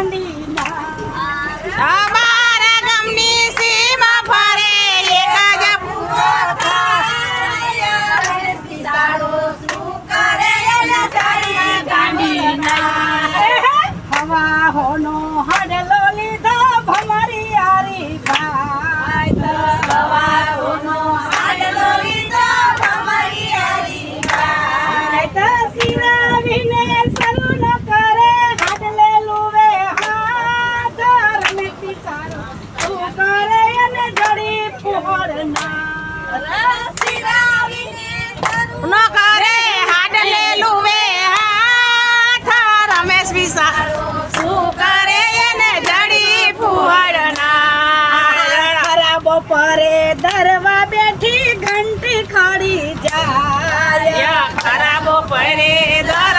Andy. જાય. ખરાબો પડે દરવા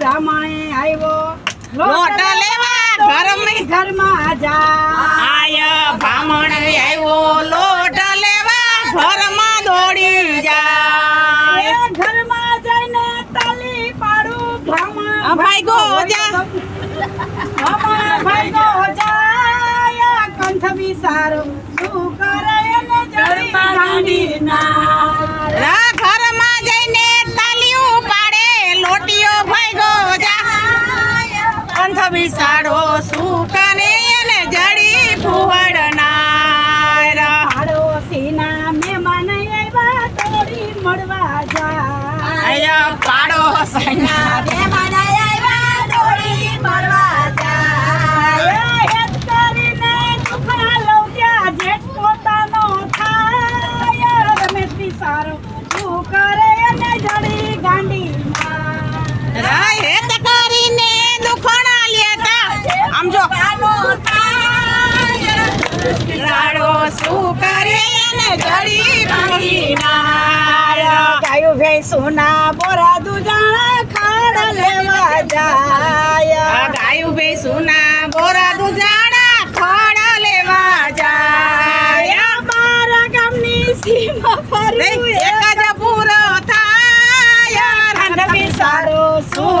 બ્રાહ્મણે આવ્યો. લોટ લેવા ઘરમાં ઘરમાં જા આય ભામણ આવ્યો લોટ લેવા ઘરમાં દોડી જાય. ઘરમાં જઈને તાલી પાડું બ્રાહ્મણ. ભાઈ ગો જા. બ્રાહ્મણ ભાઈ ગો જાય કંઠ વિસારો. શું કરે ને જડી ના ભાઈગો જા અંધ બિસાડો સુકાને એને જડી ફુવડનાર પાડોશીના મહેમાન આવ્યા તોડી મળવા જા પાડો સૈના શું કરે ને જડી ભાંગીનાર ગાયું ભેંસુના બોરા દુજાણા ખાડ લેવા જાય. ગાયું ભેંસુના બોરા દુજાણા ખાડ લેવા જાય. મારા ગામની સીમા ફરી એક જ પૂરો થાય. સારો શું